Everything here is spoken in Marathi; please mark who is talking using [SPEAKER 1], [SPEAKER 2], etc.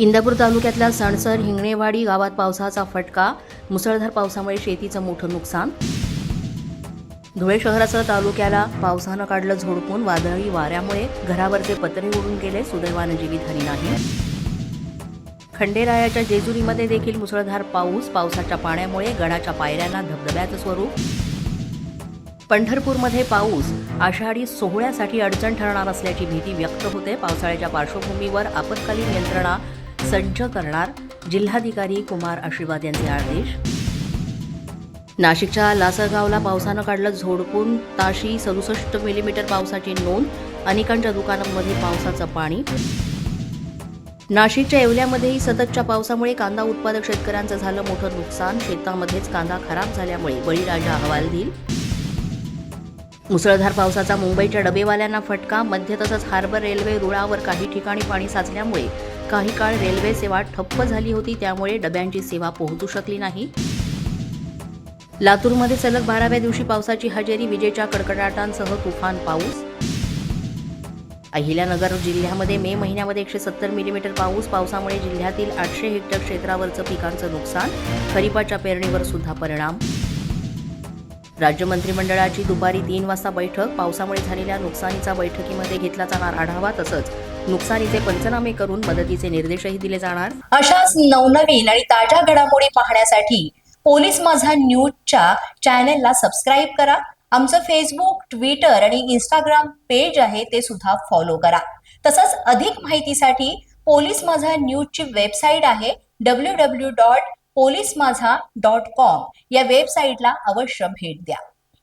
[SPEAKER 1] इंदापूर तालुक्यातल्या सणसर हिंगणेवाडी गावात पावसाचा फटका मुसळधार पावसामुळे शेतीचं मोठं नुकसान. धुळे शहरासह तालुक्याला पावसानं काढलं झोडपून वादळी वाऱ्यामुळे घरावरचे पत्रे उडून गेले सुदैवानं जीवितहानी नाही. खंडेरायाच्या जेजुरीमध्ये देखील मुसळधार पाऊस पावसाच्या पाण्यामुळे गडाच्या पायऱ्यांना धबधब्याचं स्वरूप. पंढरपूरमध्ये पाऊस आषाढी सोहळ्यासाठी अडचण ठरणार असल्याची भीती व्यक्त होते. पावसाळ्याच्या पार्श्वभूमीवर आपत्कालीन यंत्रणा सज्ज करणार जिल्हाधिकारी कुमार आशीर्वाद यांचे आदेश. नाशिकच्या लासलगावला पावसानं काढलं झोडपून ताशी सदुसष्ट मिलीमीटर पावसाची नोंद अनेकांच्या दुकानांमध्ये पावसाचं पाणी. नाशिकच्या येवल्यामध्येही सततच्या पावसामुळे कांदा उत्पादक शेतकऱ्यांचं झालं मोठं नुकसान शेतामध्येच कांदा खराब झाल्यामुळे बळीराजा अहवाल देईल मुसळधार पावसाचा मुंबईच्या डबेवाल्यांना फटका मध्य तसंच हार्बर रेल्वे रुळावर काही ठिकाणी पाणी साचल्यामुळे काही काळ रेल्वे सेवा ठप्प झाली होती त्यामुळे डब्यांची सेवा पोहोचू शकली नाही. लातूरमध्ये सलग बाराव्या दिवशी पावसाची हजेरी विजेच्या कडकडाटांसह तुफान पाऊस. अहिल्यानगर जिल्ह्यामध्ये मे महिन्यामध्ये एकशे सत्तर मिलीमीटर पाऊस पावसामुळे जिल्ह्यातील आठशे हेक्टर क्षेत्रावरचं पिकांचं नुकसान खरीपाच्या पेरणीवर सुद्धा परिणाम. राज्य मंत्रिमंडळाची दुपारी तीन वाजता बैठक पावसामुळे झालेल्या नुकसानीचा बैठकीमध्ये घेतला जाणार आढावा तसंच नुकसानीचे पंचनामे करून मदतीचे निर्देशही दिले जाणार.
[SPEAKER 2] अशाच नवनवीन आणि ताज्या घडामोडी पाहण्यासाठी पोलीस माझा न्यूजच्या चॅनेलला सबस्क्राईब करा. आमचं फेसबुक ट्विटर आणि इंस्टाग्राम पेज आहे ते सुद्धा फॉलो करा. तसंच अधिक माहितीसाठी पोलीस माझा न्यूजची वेबसाईट आहे W W dot police Majha dot com या वेबसाईटला अवश्य भेट द्या.